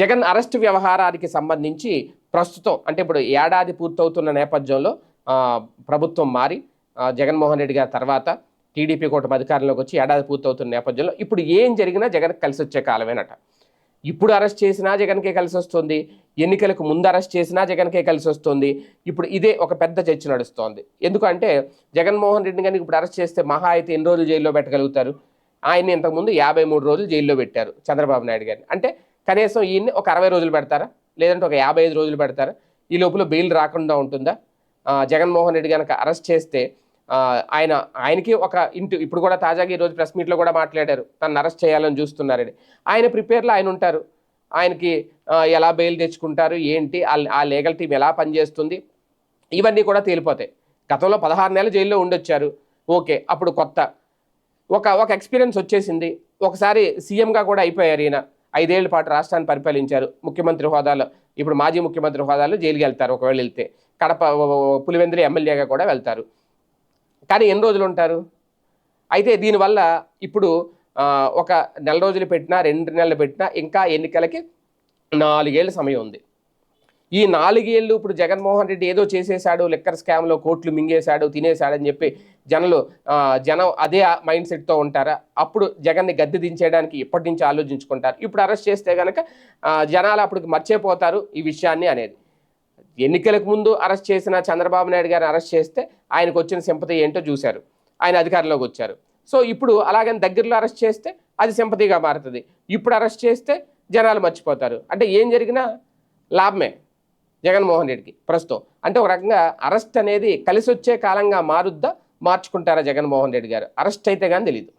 Jagan arrest వ్యవహారానికి సంబంధించి ప్రస్తుతం అంటే ఇప్పుడు ఏడాది పూర్తవుతున్న నేపథ్యంలో ప్రభుత్వం మారి జగన్మోహన్ రెడ్డి గారి తర్వాత టీడీపీ కూటమి అధికారంలోకి వచ్చి ఏడాది పూర్తవుతున్న నేపథ్యంలో ఇప్పుడు ఏం జరిగినా జగన్ కలిసి వచ్చే కాలమేనట. ఇప్పుడు అరెస్ట్ చేసినా జగన్కే కలిసి వస్తుంది ఎన్నికలకు ముందు అరెస్ట్ చేసినా జగన్కే కలిసి వస్తుంది ఇప్పుడు ఇదే ఒక పెద్ద చర్చ నడుస్తోంది. ఎందుకంటే జగన్మోహన్ రెడ్డిని గారిని ఇప్పుడు అరెస్ట్ చేస్తే మహా అయితే ఎన్ని రోజులు జైల్లో పెట్టగలుగుతారు? ఆయన్ని ఇంతకుముందు యాభై మూడు రోజులు జైల్లో పెట్టారు చంద్రబాబు నాయుడు గారిని. అంటే కనీసం ఈయన్ని ఒక అరవై రోజులు పెడతారా? లేదంటే ఒక యాభై ఐదు రోజులు పెడతారా? ఈ లోపల బెయిల్ రాకుండా ఉంటుందా? జగన్మోహన్ రెడ్డి కనుక అరెస్ట్ చేస్తే ఆయన ఆయనకి ఒక ఇంటి ఇప్పుడు కూడా తాజాగా ఈరోజు ప్రెస్ మీట్లో కూడా మాట్లాడారు. తను అరెస్ట్ చేయాలని చూస్తున్నారని. ఆయన ప్రిపేర్లో ఆయన ఉంటారు. ఆయనకి ఎలా బెయిల్ తెచ్చుకుంటారు? ఏంటి? ఆ లీగల్ టీం ఎలా పనిచేస్తుంది? ఇవన్నీ కూడా తేలిపోతాయి. గతంలో పదహారు నెలలు జైల్లో ఉండొచ్చారు. ఓకే అప్పుడు కొత్త. ఒక ఒక ఎక్స్పీరియన్స్ వచ్చేసింది. ఒకసారి సీఎంగా కూడా అయిపోయారు ఈయన. ఐదేళ్ళ పాటు రాష్ట్రాన్ని పరిపాలించారు ముఖ్యమంత్రి హోదాలో. ఇప్పుడు మాజీ ముఖ్యమంత్రి హోదాలో జైలుకి వెళ్తారు ఒకవేళ వెళ్తే. కడప పులివెందులు ఎమ్మెల్యేగా కూడా వెళ్తారు. కానీ ఎన్ని రోజులు ఉంటారు? అయితే దీనివల్ల ఇప్పుడు ఒక నెల రోజులు పెట్టినా రెండు నెలలు పెట్టినా ఇంకా ఎన్నికలకి నాలుగేళ్ళ సమయం ఉంది. ఈ నాలుగేళ్ళు ఇప్పుడు జగన్మోహన్ రెడ్డి ఏదో చేసేశాడు లిక్కర్ స్కామ్లో కోట్లు మింగేశాడు తినేశాడని చెప్పి జనాలు జనం అదే మైండ్ సెట్తో ఉంటారా? అప్పుడు జగన్ని గద్దె దించేయడానికి ఇప్పటి నుంచి ఆలోచించుకుంటారు. ఇప్పుడు అరెస్ట్ చేస్తే కనుక జనాలు అప్పుడు మర్చిపోతారు ఈ విషయాన్ని అనేది. ఎన్నికలకు ముందు అరెస్ట్ చేసిన చంద్రబాబు నాయుడు గారిని అరెస్ట్ చేస్తే ఆయనకు వచ్చిన సింపతి ఏంటో చూశారు. ఆయన అధికారంలోకి వచ్చారు. సో ఇప్పుడు అలాగని దగ్గరలో అరెస్ట్ చేస్తే అది సింపతిగా మారుతుంది. ఇప్పుడు అరెస్ట్ చేస్తే జనాలు మర్చిపోతారు. అంటే ఏం జరిగినా లాభమే. జగన్మోహన్ రెడ్డికి ప్రస్తుతం. అంటే ఒక రకంగా అరెస్ట్ అనేది కలిసి వచ్చే కాలంగా మారుద్దా మార్చుకుంటారా జగన్మోహన్ రెడ్డి గారు? అరెస్ట్ అయితే కానీ తెలియదు